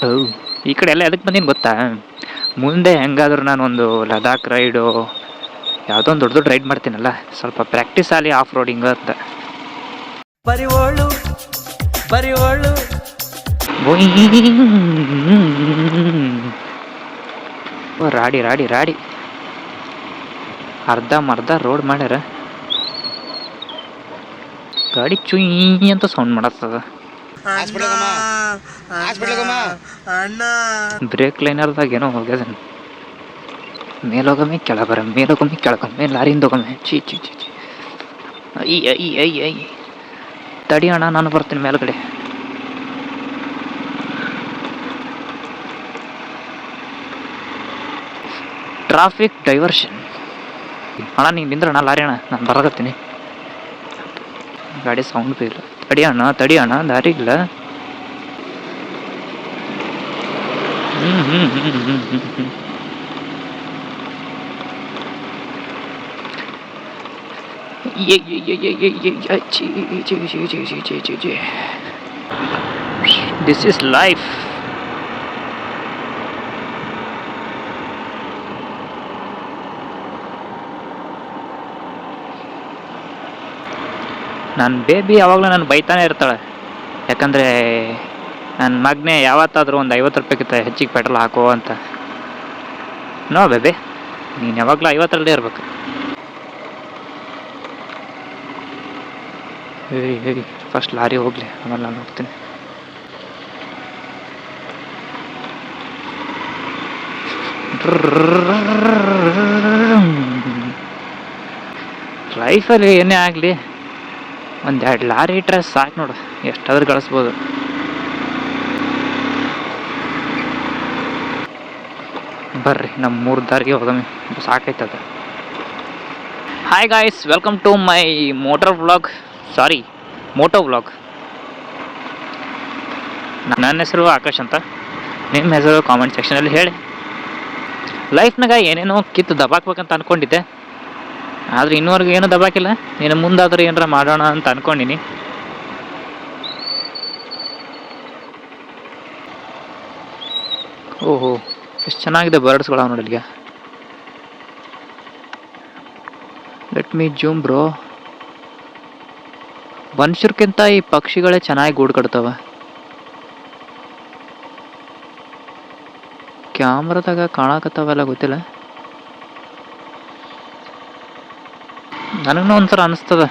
ಓ ಈ ಕಡೆ ಎಲ್ಲ ಎದಕ್ಕೆ ಬಂದೀನಿ ಗೊತ್ತಾ ಮುಂದೆ ಹೆಂಗಾದ್ರು ನಾನು ಒಂದು ಲದಾಖ್ ರೈಡು ಯಾವುದೋ ಒಂದು ದೊಡ್ಡ ದೊಡ್ಡ ರೈಡ್ ಮಾಡ್ತೀನಲ್ಲ ಸ್ವಲ್ಪ ಪ್ರಾಕ್ಟೀಸ್ ಆಗಲಿ ಆಫ್ ರೋಡಿಂಗ್ ಅಂತ ಬರಿವೋಳು ಬರಿವೋಳು ಓ, ರಾಡಿ ರಾಡಿ ರಾಡಿ ಅರ್ಧ ಮರ್ಧ ರೋಡ್ ಮಾಡ್ಯಾರ ಗಾಡಿ ಚುಯ್ ಅಂತ ಸೌಂಡ್ ಮಾಡತ್ತದ ಅಣ್ಣ. ಬ್ರೇಕ್ ಲೈನರ್ದಾಗ ಏನೋ ಹೋಗ್ಯದ ಮೇಲೋಗಮ್ಮೆ ಕೆಳಬರ ಮೇಲೋಗಮ್ಮೆ ಕೆಳಗೊಮ್ಮೆ ಲಾರಿಯಿಂದ ಹೋಗಮ್ಮೆ ಚೀ ಚಿ ಚಿ ಚಿ ಐ ಐ ಐ ಐ ತಡಿ ಅಣ್ಣ ನಾನು ಬರ್ತೀನಿ ಮೇಲ್ಗಡೆ. Traffic diversion. ಅಣ್ಣ ನೀನು ನಿಂದ್ರಣ್ಣ ಲಾರಿ ಅಣ್ಣ ನಾನು ಬರಕತ್ತೀನಿ. ಗಾಡಿ ಸೌಂಡ್ ಬಿ ಇಲ್ಲ ತಡಿ ಅಣ್ಣ ತಡಿ ಅಣ್ಣ ದಾರಿ ಇಲ್ಲ. Yeah, yeah, yeah, yeah, yeah, yeah, yeah, yeah. This is life. ನನ್ನ ಬೇಬಿ ಯಾವಾಗಲೂ ನಾನು ಬೈತಾನೆ ಇರ್ತಾಳೆ ಯಾಕಂದರೆ ನನ್ನ ಮಗನೇ ಯಾವತ್ತಾದರೂ ಒಂದು ಐವತ್ತು ರೂಪಾಯಿಗಿಂತ ಹೆಚ್ಚಿಗೆ ಪೆಟ್ರೋಲ್ ಹಾಕೋ ಅಂತ. ನೋ ಬೇಬಿ, ನೀನು ಯಾವಾಗಲೂ ಐವತ್ತರಲ್ಲೇ ಇರ್ಬೇಕು. ಹೇಳಿ ಹೇಳಿ ಫಸ್ಟ್ ಲಾರಿ ಹೋಗಲಿ, ಆಮೇಲೆ ನಾನು ಹೋಗ್ತೀನಿ. ಲೈಫಲ್ಲಿ ಏನೇ ಆಗಲಿ, ಒಂದೆರಡು ಲಾರಿ ಇಟ್ಟರೆ ಸಾಕು ನೋಡು, ಎಷ್ಟಾದ್ರೂ ಗಳಿಸ್ಬೋದು. ಬರ್ರಿ ನಮ್ಮ ಮೂರು ದಾರಿಗೆ ಹೋಗಮ್ಮಿ ಸಾಕೈತದ hi guys welcome to my motor vlog sorry moto vlog ನನ್ನ ಹೆಸರು ಆಕಾಶ್ ಅಂತ. ನಿಮ್ಮ ಹೆಸರು ಕಾಮೆಂಟ್ ಸೆಕ್ಷನಲ್ಲಿ ಹೇಳಿ. ಲೈಫ್ನಾಗ ಏನೇನೋ ಕಿತ್ತು ದಬಾಕ್ಬೇಕಂತ ಅಂದ್ಕೊಂಡಿದ್ದೆ ಆದರೆ ಇನ್ನೂವರೆಗೂ ಏನೂ ದಬಾಕಿಲ್ಲ. ಇನ್ನು ಮುಂದಾದರೂ ಏನಾರ ಮಾಡೋಣ ಅಂತ ಅಂದ್ಕೊಂಡಿನಿ ಓಹೋ. ಎಷ್ಟು ಚೆನ್ನಾಗಿದೆ ಬರ್ಡ್ಸ್ಗಳು ನೋಡಿ ಇಲ್ಲಿಗೆ ಲೆಟ್ ಮೀ ಜೂಮ್ ಬ್ರೋ ಮನುಷ್ಯರ್ಕಿಂತ ಈ ಪಕ್ಷಿಗಳೇ ಚೆನ್ನಾಗಿ ಗೂಡು ಕಟ್ತವೆ. ಕ್ಯಾಮ್ರಾದಾಗ ಕಾಣಕತ್ತಾವೆಲ್ಲ ಗೊತ್ತಿಲ್ಲ. ನನಗೂ ಒಂಥರ ಅನಿಸ್ತದ.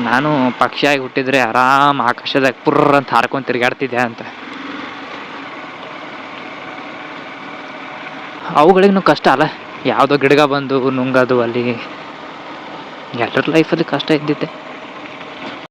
ನಾನು ಪಕ್ಷಿಯಾಗಿ ಹುಟ್ಟಿದ್ರೆ ಆರಾಮ್ ಆಕಾಶದಾಗ ಪುರ್ರ ಅಂತ ಹಾರ್ಕೊಂಡು ತಿರ್ಗಾಡ್ತಿದ್ದೆ ಅಂತ. ಅವುಗಳಿಗೂ ಕಷ್ಟ ಅಲ್ಲ. ಯಾವುದೋ ಗಿಡಗ ಬಂದು ನುಂಗದು ಅಲ್ಲಿ. ಎಲ್ಲರ ಲೈಫಲ್ಲಿ ಕಷ್ಟ ಇದ್ದಿದ್ದೆ.